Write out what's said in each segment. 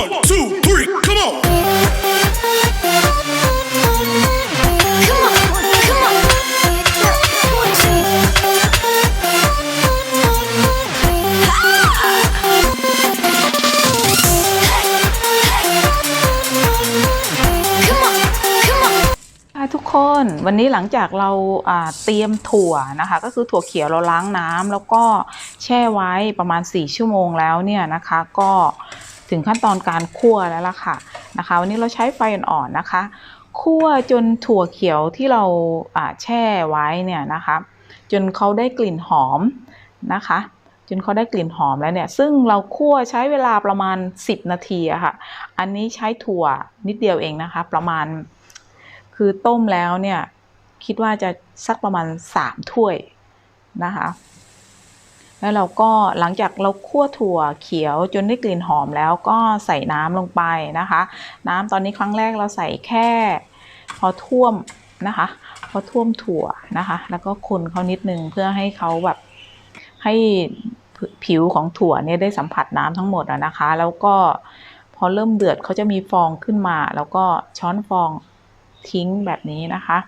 One, two, three, come on. Come on, come on. Come on, come on. ค่ะทุกคนวันนี้หลังจากเราอ่าเตรียมถั่วนะคะ ก็คือถั่วเขียวเราล้างน้ำแล้วก็แช่ไว้ประมาณ 4 ชั่วโมงแล้วเนี่ยนะคะ ก็ ถึงขั้นตอนการคั่วแล้วล่ะค่ะนะคะ วันนี้เราใช้ไฟอ่อนๆนะคะ คั่วจนถั่วเขียวที่เราแช่ไว้เนี่ยนะคะ จนเขาได้กลิ่นหอมนะคะจนเขาได้กลิ่นหอมแล้วเนี่ย ซึ่งเราคั่วใช้เวลาประมาณ 10 นาทีอะค่ะ อันนี้ใช้ถั่วนิดเดียวเองนะคะ ประมาณ คือต้มแล้วเนี่ย คิดว่าจะสักประมาณ 3 ถ้วยนะคะ แล้วเราก็หลังจากเราคั่วถั่วเขียวจนได้กลิ่นหอมแล้วก็ใส่น้ำลงไปนะคะ น้ำตอนนี้ครั้งแรกเราใส่แค่ พอท่วมนะคะ พอท่วมถั่วนะคะ แล้วก็คนเขานิดนึงเพื่อให้เขาแบบให้ผิวของถั่วเนี่ยได้สัมผัสน้ำทั้งหมดนะคะ แล้วก็พอเริ่มเดือดเขาจะมีฟองขึ้นมา แล้วก็ช้อนฟองทิ้งแบบนี้นะคะ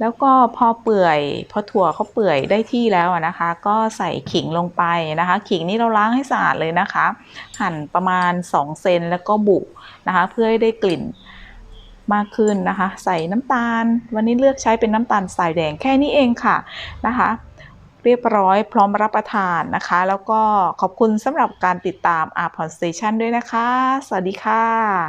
แล้วก็พอเปื่อยพอถั่วเขาเปื่อยได้ที่แล้วนะคะ ก็ใส่ขิงลงไปนะคะ ขิงนี่เราล้างให้สะอาดเลยนะคะ หั่นประมาณ 2 เซนแล้วก็บุนะคะ เพื่อให้ได้กลิ่นมากขึ้นนะคะ ใส่น้ำตาล วันนี้เลือกใช้เป็นน้ำตาลสายแดงแค่นี้เองค่ะนะคะ เรียบร้อยพร้อมรับประทานนะคะ แล้วก็ขอบคุณสำหรับการติดตามอาพอนสเตชันด้วยนะคะ สวัสดีค่ะ